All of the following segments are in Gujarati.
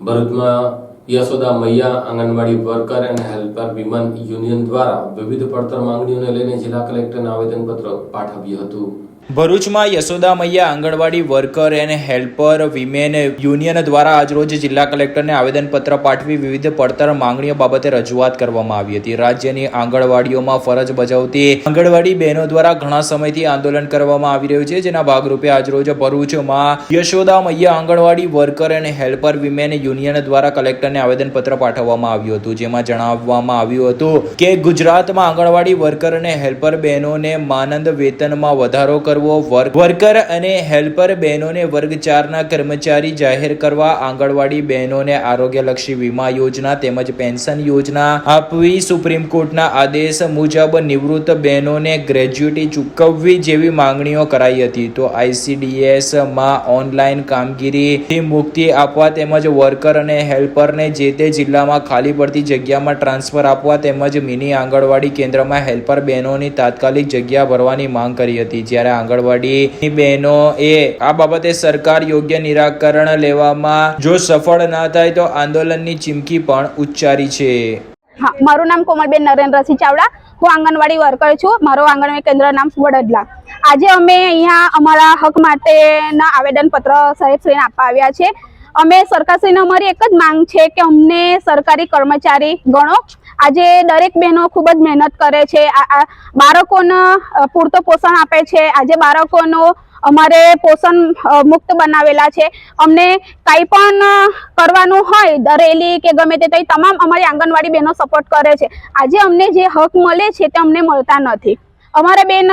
ભરૂચમાં યશોદા મૈયા આંગણવાડી વર્કર અને હેલ્પર વિમન યુનિયન દ્વારા વિવિધ પડતર માંગણીઓને લઈને જિલ્લા કલેક્ટરને આવેદનપત્ર પાઠવ્યું હતું. ભરૂચમાં Yashoda Maiya anganwadi worker and helper women union દ્વારા આજરોજ જિલ્લા કલેક્ટરને આવેદનપત્ર પાઠવી વિવિધ પડતર માંગણીઓ બાબતે રજૂઆત કરવામાં આવી હતી. રાજ્યની આંગણવાડીઓમાં ફરજ બજાવતી આંગણવાડી બહેનો દ્વારા ઘણા સમયથી આંદોલન કરવામાં આવી રહ્યું છે. જેના ભાગરૂપે આજરોજ ભરૂચમાં Yashoda Maiya anganwadi worker and helper women union દ્વારા કલેક્ટરને આવેદનપત્ર પાઠવવામાં આવ્યું હતું. જેમાં જણાવવામાં આવ્યું હતું કે, ગુજરાતમાં આંગણવાડી વર્કર અને હેલ્પર બહેનોને માનદ વેતનમાં વધારો કરવો વર્ક વર્કર અને હેલ્પર બહેનોને વર્ગ ચારના કર્મચારી જાહેર કરવા, આંગણવાડી બહેનોને આરોગ્યલક્ષી વીમા યોજના તેમજ પેન્શન યોજના આપવી, સુપ્રીમ કોર્ટના આદેશ મુજબ નિવૃત્ત બહેનોને ગ્રેજ્યુટી ચૂકવવી જેવી માંગણીઓ કરાઈ હતી. તો આઈસીડીએસમાં ઓનલાઈન કામગીરીથી મુક્તિ આપવા તેમજ વર્કર અને હેલ્પરને જે તે જિલ્લામાં ખાલી પડતી જગ્યામાં ટ્રાન્સફર આપવા તેમજ મિની આંગણવાડી કેન્દ્રમાં હેલ્પર બહેનોની તાત્કાલિક જગ્યા ભરવાની માંગ કરી હતી. જ્યારે આંગણવાડી બહેનો એ આ બાબતે સરકાર યોગ્ય નિરાકરણ લેવામાં જો સફળ ના થાય તો આંદોલનની ચીમકી પણ ઉચ્ચારી છે. હા, મારું નામ કોમલબેન નરેન્દ્રસિંહ ચાવડા. હું આંગણવાડી વર્કર છું. મારું આંગણવાડી કેન્દ્ર નામ વડદલા આજે અમે અહીંયા અમારા હક માટેના આવેદનપત્ર સાહેબશ્રીને આપવા આવ્યા છે. અમે સરકારશ્રીને અમારી એક જ માંગ છે કે અમને સરકારી કર્મચારી ગણો. આજે દરેક બહેનો ખૂબ જ મહેનત કરે છે. બાળકોને પૂરતો પોષણ આપે છે. આજે બાળકોનો અમારે પોષણ મુક્ત બનાવેલા છે. અમને કાંઈ પણ કરવાનું હોય રેલી કે ગમે તો તમામ અમારી આંગણવાડી બહેનો સપોર્ટ કરે છે. આજે અમને જે હક મળે છે તે અમને મળતા નથી. અમારે બેન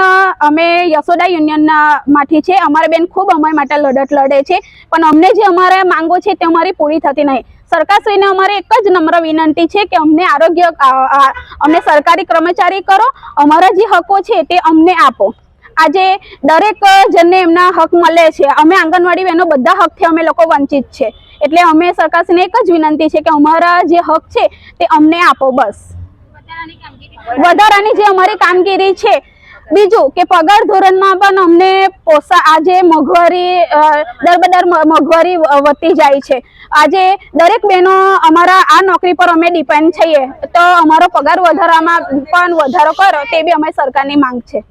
અમે યશોદા યુનિયનમાંથી છે. અમારે બેન ખૂબ અમારી માટે લડત લડે છે. પણ અમને જે અમારે માંગો છે તે અમારી પૂરી થતી નહીં. સરકારશ્રીને અમારે એક જ નમ્ર વિનંતી છે કે અમને આરોગ્ય અમને સરકારી કર્મચારી કરો અમારા જે હકો છે તે અમને આપો. આજે દરેક જણને એમના હક મળે છે. અમે આંગણવાડી બહેનો બધા હકથી અમે લોકો વંચિત છે. એટલે અમે સરકારશ્રીને એક જ વિનંતી છે કે અમારા જે હક છે તે અમને આપો બસ. વધારાની જે અમારી કામગીરી છે બીજું કે પગાર ધોરણમાં પણ અમને પોસા, આજે મોંઘવારી દર બદર મોંઘવારી વધતી જાય છે. આજે દરેક બહેનો અમારા આ નોકરી પર અમે ડિપેન્ડ છીએ તો અમારો પગાર વધારામાં પણ વધારો કરો, તે બી અમે સરકારની માંગ છે.